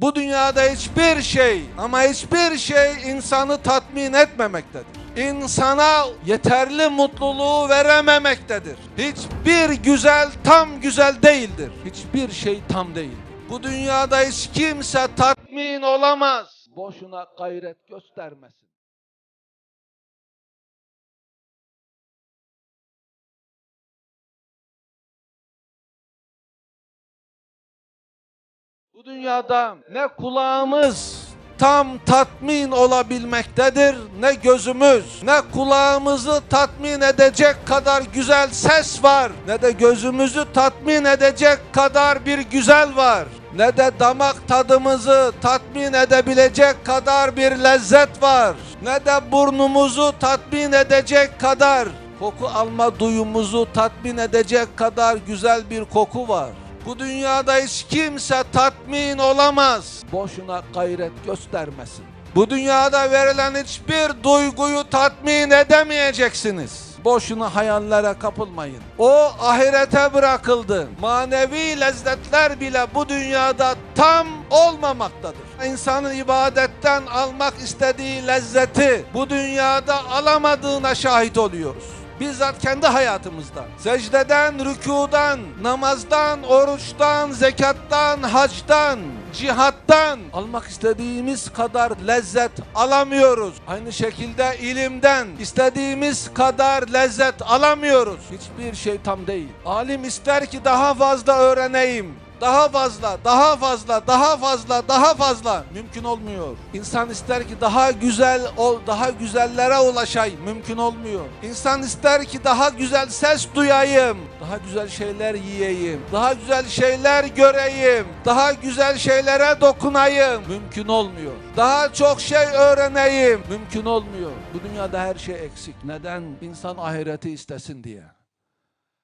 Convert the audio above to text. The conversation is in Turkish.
Bu dünyada hiçbir şey ama hiçbir şey insanı tatmin etmemektedir. İnsana yeterli mutluluğu verememektedir. Hiçbir güzel tam güzel değildir. Hiçbir şey tam değildir. Bu dünyada hiç kimse tatmin olamaz. Boşuna gayret göstermesin. Bu dünyada ne kulağımız tam tatmin olabilmektedir ne gözümüz ne kulağımızı tatmin edecek kadar güzel ses var ne de gözümüzü tatmin edecek kadar bir güzel var ne de damak tadımızı tatmin edebilecek kadar bir lezzet var ne de burnumuzu tatmin edecek kadar koku alma duyumuzu tatmin edecek kadar güzel bir koku var. Bu dünyada hiç kimse tatmin olamaz. Boşuna gayret göstermesin. Bu dünyada verilen hiçbir duyguyu tatmin edemeyeceksiniz. Boşuna hayallere kapılmayın. O ahirete bırakıldı. Manevi lezzetler bile bu dünyada tam olmamaktadır. İnsanın ibadetten almak istediği lezzeti bu dünyada alamadığına şahit oluyoruz bizzat kendi hayatımızda. Secdeden, rükudan, namazdan, oruçtan, zekattan, hacdan, cihattan almak istediğimiz kadar lezzet alamıyoruz. Aynı şekilde ilimden istediğimiz kadar lezzet alamıyoruz. Hiçbir şey tam değil. Alim ister ki daha fazla öğreneyim. Daha fazla, daha fazla, daha fazla, daha fazla mümkün olmuyor. İnsan ister ki daha güzel ol, daha güzellere ulaşayım. Mümkün olmuyor. İnsan ister ki daha güzel ses duyayım. Daha güzel şeyler yiyeyim. Daha güzel şeyler göreyim. Daha güzel şeylere dokunayım. Mümkün olmuyor. Daha çok şey öğreneyim. Mümkün olmuyor. Bu dünyada her şey eksik. Neden? İnsan ahireti istesin diye.